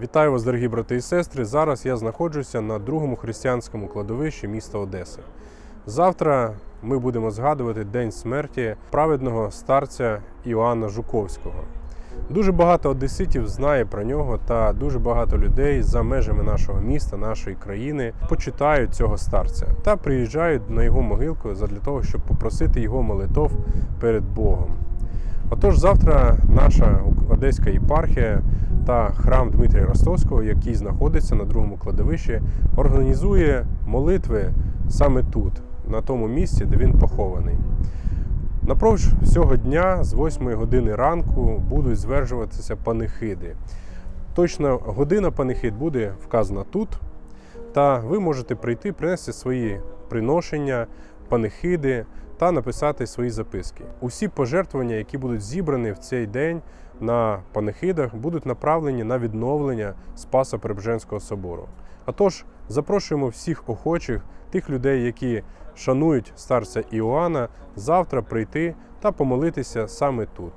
Вітаю вас, дорогі брати і сестри. Зараз я знаходжуся на другому християнському кладовищі міста Одеси. Завтра ми будемо згадувати день смерті праведного старця Іоанна Жуковського. Дуже багато одеситів знає про нього, та дуже багато людей за межами нашого міста, нашої країни почитають цього старця та приїжджають на його могилку для того, щоб попросити його молитов перед Богом. Отож, завтра наша Одеська єпархія та храм Дмитрія Ростовського, який знаходиться на другому кладовищі, організує молитви саме тут, на тому місці, де він похований. Напроч всього дня з 8 години ранку будуть зверджуватися панихиди. Точно година панихид буде вказана тут, та ви можете прийти, принести свої приношення, панихиди та написати свої записки. Усі пожертвування, які будуть зібрані в цей день на панихидах, будуть направлені на відновлення Спаса Прибженського собору. А тож запрошуємо всіх охочих, тих людей, які шанують старця Іоанна, завтра прийти та помолитися саме тут.